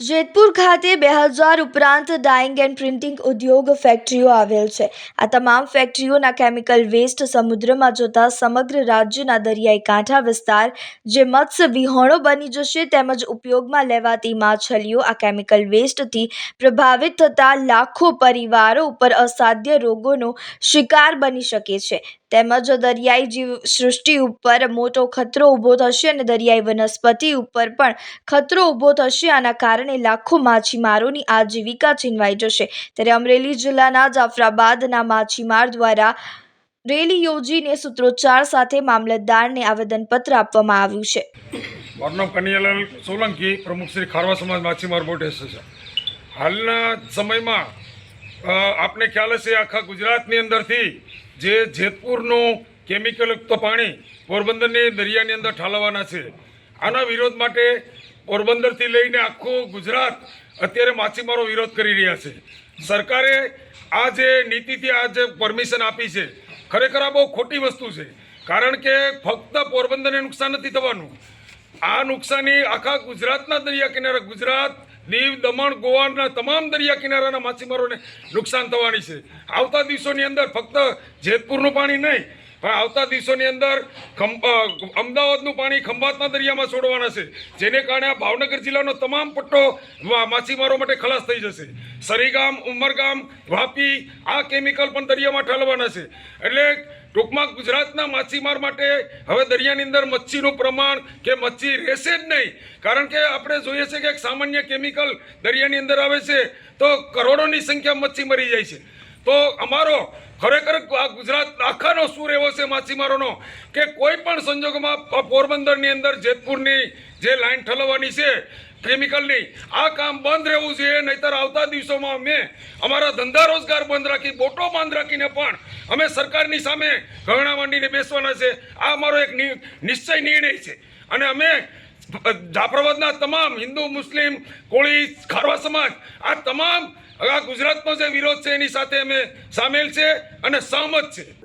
જેતપુર ખાતે બે હજાર ઉપરાંત ડાઇંગ એન્ડ પ્રિન્ટિંગ ઉદ્યોગ ફેક્ટરીઓ આવેલ છે. આ તમામ ફેક્ટરીઓના કેમિકલ વેસ્ટ સમુદ્રમાં જતા સમગ્ર રાજ્યના દરિયાઈ કાંઠા વિસ્તાર, જે મત્સ્ય વિહોણો બની જશે તેમજ ઉપયોગમાં લેવાતી માછલીઓ આ કેમિકલ વેસ્ટથી પ્રભાવિત થતા લાખો પરિવારો ઉપર અસાધ્ય રોગોનો શિકાર બની શકે છે. તેમજ દરિયાઈ જીવ સૃષ્ટિ ઉપર મોટો ખતરો ઊભો થશે અને દરિયાઈ વનસ્પતિ ઉપર પણ ખતરો ઊભો થશે. આના કારણે લાખો માછીમારોની આજીવિકા છીનવાઈ જશે. ત્યારે અમરેલી જિલ્લાના જાફરાબાદના માછીમાર દ્વારા રેલી યોજીને સૂત્રોચ્ચાર સાથે મામલતદારને આવેદનપત્ર આપવામાં આવ્યું છે. મારું નામ સોલંકી, પ્રમુખ શ્રી ખારવા સમાજ માછીમાર બોટ એસોસિએશન હાલના સમયમાં આપને ખ્યાલ હશે આખા ગુજરાતની અંદરથી જે જેતપુરનું કેમિકલયુક્ત પાણી પોરબંદરની દરિયાની અંદર ઠાલવવાના છે. આના વિરોધ માટે પોરબંદરથી લઈને આખું ગુજરાત અત્યારે માછીમારો વિરોધ કરી રહ્યા છે. સરકારે આ જે નીતિથી આ જે પરમિશન આપી છે, ખરેખર આ બહુ ખોટી વસ્તુ છે. કારણ કે ફક્ત પોરબંદરને નુકસાન નથી થવાનું. આ નુકસાની આખા ગુજરાતના દરિયા કિનારા ગુજરાત દીવ દમણ ગોવાના તમામ દરિયા કિનારાના માછીમારોને નુકસાન થવાની છે. આવતા દિવસોની અંદર ફક્ત જેતપુરનું પાણી નહીં પણ આવતા દિવસોની અંદર અમદાવાદનું પાણી ખંભાતના દરિયામાં છોડવાના છે. જેને કારણે આ ભાવનગર જિલ્લાનો તમામ પટ્ટો માછીમારો માટે ખલાસ થઈ જશે. સરીગામ, ઉમરગામ, વાપી, આ કેમિકલ પણ દરિયામાં ઠાલવાના છે. એટલે ટૂંકમાં ગુજરાતના માછીમાર માટે હવે દરિયાની અંદર મચ્છીનું પ્રમાણ કે મચ્છી રહેશે જ નહીં. કારણ કે આપણે જોઈએ છે કે એક સામાન્ય કેમિકલ દરિયાની અંદર આવે છે, તો કરોડોની સંખ્યા મચ્છી મરી જાય છે. તો અમારો ખરેખર આ ગુજરાત આખાનો સૂર એવો છે માછીમારોનો કે કોઈ પણ સંજોગોમાં પોરબંદરની અંદર જેતપુરની જે લાઈન ઠલવવાની છે, કેમિકલની, આ કામ બંધ રહેવું જોઈએ, નહીતર આવતા દિવસોમાં અમે અમારા ધંધા રોજગાર બંધ રાખી, બોટો બંધ રાખીને પણ અમે સરકારની સામે ઘરણા માંડીને બેસવાના છે. આ અમારો એક નિશ્ચય નિર્ણય છે. અને અમે જાફરાબાદના તમામ હિન્દુ, મુસ્લિમ, કોળી, ખારવા સમાજ, આ તમામ આ ગુજરાતનો જે વિરોધ છે એની સાથે અમે સામેલ છે અને સહમત છે.